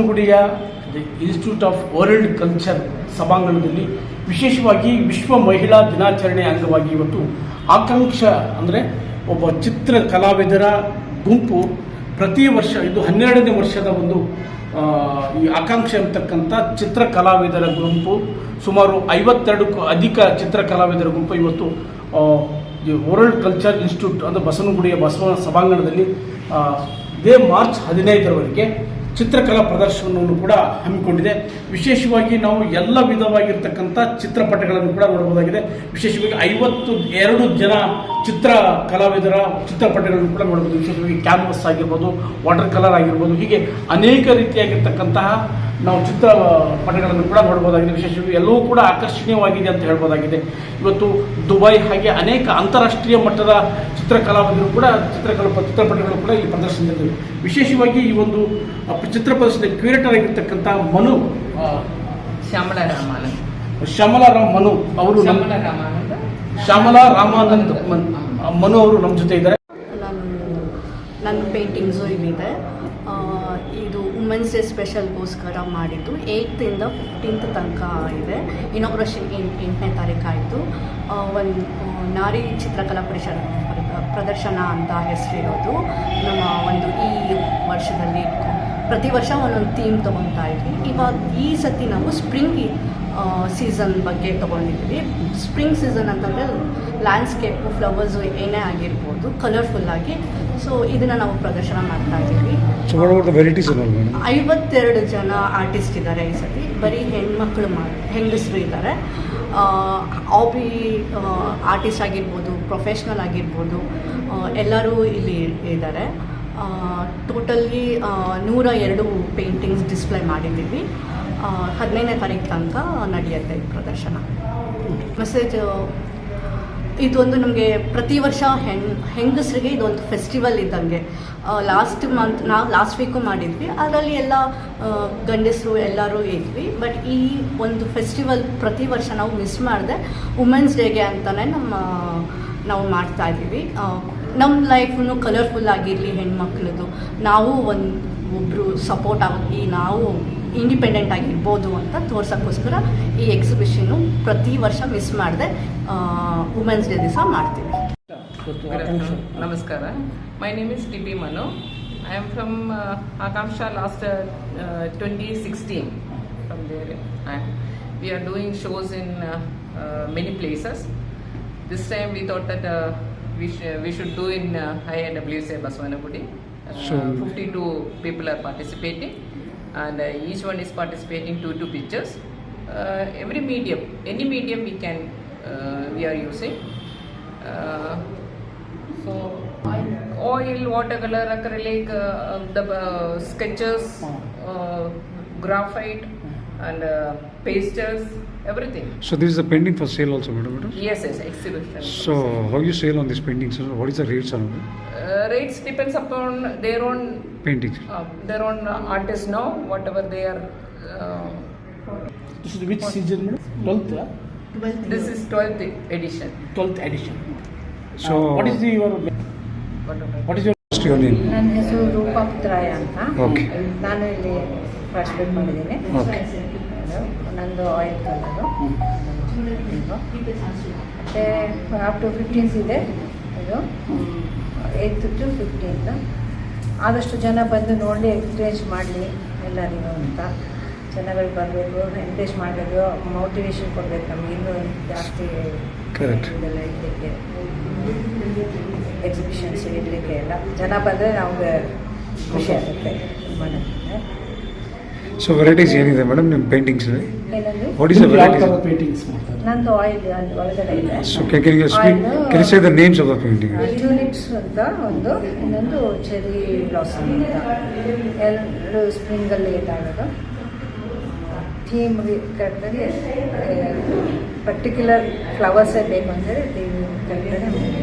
ಬಸವನಗುಡಿಯ institute of world culture ಸಭಾಂಗಣದಲ್ಲಿ ವಿಶೇಷವಾಗಿ ವಿಶ್ವ ಮಹಿಳಾ ದಿನಾಚರಣೆ ಅಂಗವಾಗಿ ಇವತ್ತು ಆಕಾಂಕ್ಷ ಅಂದರೆ ಒಬ್ಬ ಚಿತ್ರ ಕಲಾವಿದರ ಗುಂಪು ಪ್ರತಿ ವರ್ಷ ಇದು ಹನ್ನೆರಡನೇ ವರ್ಷದ ಒಂದು ಈ ಆಕಾಂಕ್ಷೆ ಅಂತಕ್ಕಂಥ ಚಿತ್ರ ಕಲಾವಿದರ ಗುಂಪು, ಸುಮಾರು ಐವತ್ತೆರಡಕ್ಕೂ ಅಧಿಕ ಚಿತ್ರ ಕಲಾವಿದರ ಗುಂಪು ಇವತ್ತು ವರ್ಲ್ಡ್ ಕಲ್ಚರ್ ಇನ್ಸ್ಟಿಟ್ಯೂಟ್ ಅಂದರೆ ಬಸವನಗುಡಿಯ ಬಸವನ ಸಭಾಂಗಣದಲ್ಲಿ ಇದೇ ಮಾರ್ಚ್ ಹದಿನೈದರವರೆಗೆ ಚಿತ್ರಕಲಾ ಪ್ರದರ್ಶನವನ್ನು ಕೂಡ ಹಮ್ಮಿಕೊಂಡಿದೆ. ವಿಶೇಷವಾಗಿ ನಾವು ಎಲ್ಲ ವಿಧವಾಗಿರ್ತಕ್ಕಂಥ ಚಿತ್ರಪಟಗಳನ್ನು ಕೂಡ ನೋಡಬಹುದಾಗಿದೆ. ವಿಶೇಷವಾಗಿ ಐವತ್ತು, ಎರಡು ಜನ ಚಿತ್ರ ಕಲಾವಿದರ ಚಿತ್ರಪಟಗಳನ್ನು ಕೂಡ ನೋಡಬಹುದು. ವಿಶೇಷವಾಗಿ ಕ್ಯಾನ್ವಸ್ ಆಗಿರ್ಬೋದು ವಾಟರ್ ಕಲರ್ ಆಗಿರ್ಬೋದು, ಹೀಗೆ ಅನೇಕ ರೀತಿಯಾಗಿರ್ತಕ್ಕಂತಹ ನಾವು ಚಿತ್ರ ಪಟಗಳನ್ನು ಕೂಡ ನೋಡಬಹುದಾಗಿದೆ ವಿಶೇಷವಾಗಿ ಎಲ್ಲವೂ ಕೂಡ ಆಕರ್ಷಣೀಯವಾಗಿದೆ ಅಂತ ಹೇಳ್ಬೋದಾಗಿದೆ. ಇವತ್ತು ದುಬೈ ಹಾಗೆ ಅನೇಕ ಅಂತಾರಾಷ್ಟ್ರೀಯ ಮಟ್ಟದ ಚಿತ್ರಕಲಾವಿದರು ಕೂಡ ಚಿತ್ರಕಲಾ ಚಿತ್ರಪಟಗಳು ಕೂಡ ಇಲ್ಲಿ ಪ್ರದರ್ಶನದಲ್ಲಿವೆ. ವಿಶೇಷವಾಗಿ ಈ ಒಂದು ಚಿತ್ರ ಪ್ರದರ್ಶನದ ಕ್ಯೂರೇಟರ್ ಆಗಿರ್ತಕ್ಕಂಥ ಮನು ಶ್ಯಾಮಲಾ ರಾಮಮಾನನ್ ಶ್ಯಾಮಲಾ ರಾಮ ಮನು ಅವರು ರಾಮಾನಂದ? ಶ್ಯಾಮಲಾ ರಾಮಾನಂದ್ ಮನ್- ಮನು ಅವರು ನಮ್ಮ ಜೊತೆ ಇದ್ದಾರೆ. ನಾನು ನನ್ನ ಪೇಂಟಿಂಗ್ಸು ಇಲ್ಲಿದೆ. ವುಮೆನ್ಸ್ ಡೇ ಸ್ಪೆಷಲ್ಗೋಸ್ಕರ ಮಾಡಿದ್ದು ಏಯ್ತಿಂದ ಫಿಫ್ಟೀನ್ತ್ ತನಕ ಇದೆ. ಇನಾಗ್ರೇಷನ್ ಎಂಟನೇ ತಾರೀಕು ಒಂದು ನಾರಿ ಚಿತ್ರಕಲಾ ಪರಿಷತ್ ಪ್ರದರ್ಶನ ಅಂತ ಹೆಸರಿರೋದು. ನಮ್ಮ ಒಂದು ಈ ವರ್ಷದಲ್ಲಿ ಪ್ರತಿ ವರ್ಷ ಒಂದೊಂದು ಥೀಮ್ ತೊಗೊತಾ ಇದ್ವಿ. ಇವಾಗ ಈ ಸತಿ ನಾವು ಸ್ಪ್ರಿಂಗ್ ಸೀಸನ್ ಬಗ್ಗೆ ತೊಗೊಂಡಿದ್ವಿ. ಸ್ಪ್ರಿಂಗ್ ಸೀಸನ್ ಅಂತಂದರೆ ಲ್ಯಾಂಡ್ಸ್ಕೇಪು ಫ್ಲವರ್ಸು ಏನೇ ಆಗಿರ್ಬೋದು ಕಲರ್ಫುಲ್ಲಾಗಿ ಸೊ ಇದನ್ನು ನಾವು ಪ್ರದರ್ಶನ ಮಾಡ್ತಾ ಇದ್ದೀವಿ. Madam? ಐವತ್ತೆರಡು ಜನ ಆರ್ಟಿಸ್ಟ್ ಇದ್ದಾರೆ ಈ ಸತಿ. ಬರೀ ಹೆಣ್ಮಕ್ಳು ಹೆಂಗಸರು ಇದ್ದಾರೆ. ಆಬಿ ಆರ್ಟಿಸ್ಟ್ ಆಗಿರ್ಬೋದು ಪ್ರೊಫೆಷ್ನಲ್ ಆಗಿರ್ಬೋದು ಎಲ್ಲರೂ ಇಲ್ಲಿ ಇದ್ದಾರೆ. ಟೋಟಲಿ ನೂರ ಎರಡು ಪೇಂಟಿಂಗ್ಸ್ ಡಿಸ್ಪ್ಲೇ ಮಾಡಿದ್ದೀವಿ. ಹದಿನೈದನೇ ತಾರೀಕು ತನಕ ನಡೆಯುತ್ತೆ ಪ್ರದರ್ಶನ. ಮೆಸೇಜ್ ಇದೊಂದು ನಮಗೆ ಪ್ರತಿ ವರ್ಷ ಹೆಣ್ ಹೆಂಗಸರಿಗೆ ಇದೊಂದು ಫೆಸ್ಟಿವಲ್ ಇದ್ದಂಗೆ. ಲಾಸ್ಟ್ ಮಂತ್ ನಾವು ಲಾಸ್ಟ್ ವೀಕು ಮಾಡಿದ್ವಿ. ಅದರಲ್ಲಿ ಎಲ್ಲ ಗಂಡಸರು ಎಲ್ಲರೂ ಇದ್ವಿ. ಬಟ್ ಈ ಒಂದು ಫೆಸ್ಟಿವಲ್ ಪ್ರತಿ ವರ್ಷ ನಾವು ಮಿಸ್ ಮಾಡಿದೆ ವುಮೆನ್ಸ್ ಡೇಗೆ ಅಂತಲೇ ನಮ್ಮ, ನಾವು ಮಾಡ್ತಾ ಇದ್ದೀವಿ. ನಮ್ಮ ಲೈಫನ್ನು ಕಲರ್ಫುಲ್ ಆಗಿರಲಿ ಹೆಣ್ಮಕ್ಳದ್ದು ನಾವು ಒಂದು ಒಬ್ಬರು ಸಪೋರ್ಟ್ ಆಗಿ ನಾವು ಇಂಡಿಪೆಂಡೆಂಟ್ ಆಗಿರ್ಬೋದು ಅಂತ ತೋರ್ಸೋಕ್ಕೋಸ್ಕರ ಈ ಎಕ್ಸಿಬಿಷನ್ನು ಪ್ರತಿ ವರ್ಷ ಮಿಸ್ ಮಾಡದೆ ವುಮೆನ್ಸ್ ಡೇ ದಿವಸ ಮಾಡ್ತೀವಿ. ನಮಸ್ಕಾರ. My name is T My Manu I am from I last from sixteen Akamsha last we are 2016. From in and we are doing shows in uh, many places. This time we we, sh- we should do in uh, INWCA Baswanagudi. Uh, So- 52 people are participating, and uh, each one is participating two two pictures. Uh, every medium, any medium we can uh, we are using. Uh, so oil, watercolor, acrylic, uh, the uh, sketches, graphite, and uh, pastels, everything. So this is a painting for sale also, madam. Yes, yes, exhibition. So how you sell on this painting, sir? What is the rates on it? uh, rates depends upon their own paintings? uh, their own uh, artists know whatever they are. Uh, this is which season? Twelfth. Twelfth this is 12th edition. Twelfth edition. So what is the what is what's your name? ನನ್ನ ಹೆಸರು ರೂಪಾ ಪುತ್ರಾಯ ಅಂತ Okay. ನಾನು ಇಲ್ಲಿ participate ಮಾಡಿದ್ದೀನಿ. ಅದು ನಂದು oil colour ಮತ್ತು up to fifteens ಇದೆ. ಇದು. ಏಯ್ತ್ ಟು ಫಿಫ್ಟೀನ್ತ್ ಆದಷ್ಟು ಜನ ಬಂದು ನೋಡಿ ಎಕ್ಸ್ಪೀರಿಯನ್ಸ್ ಮಾಡಲಿ ಎಲ್ಲರಿಗೂ ಅಂತ. ಜನಗಳು ಬರಬೇಕು ಎನ್ಕರೇಜ್ ಮಾಡಬೇಕು. ಮೋಟಿವೇಶನ್ ಕೊಡಬೇಕು ನಮ್ಗೆ. ಇನ್ನೂ ಜಾಸ್ತಿ. ಇದೆಲ್ಲ ಇಡಲಿಕ್ಕೆ ಎಕ್ಸಿಬಿಷನ್ಸ್ ಇಡಲಿಕ್ಕೆ ಎಲ್ಲ. ಜನ ಬಂದರೆ ನಮಗೆ ಖುಷಿ ಆಗುತ್ತೆ. ತುಂಬಾ So ವೆರೈಟೀಸ್ ಏನಿದೆ ಮೇಡಮ್ ನಿಮ್ಮ ಪೇಂಟಿಂಗ್ಸಲ್ಲಿ ವಾಟ್ ಇಸ್ ಪೇಂಟಿಂಗ್ಸ್ ಮಾಡ್ತಾರೆ ನಂದು ಆಯಿಲ್ ಅಲ್ಲಿ ಒಳಗಡೆ ಇದೆ. So can, you you speak? Can you say the names of the ಅಂತ ಒಂದು ಇನ್ನೊಂದು ಚೆರಿ ಬ್ಲಾಸಮ್ ಅಂತ ಎರಡು ಸ್ಪ್ರಿಂಗಲ್ಲಿ ಥೀಮ್ ಕರೆಕ್ಟಾಗಿ ಪರ್ಟಿಕ್ಯುಲರ್ ಫ್ಲವರ್ಸೇ ಬೇಕು ಅಂತೇಳಿ ಥೀಮ್ ಕರೆಕ್ಟಾಗಿ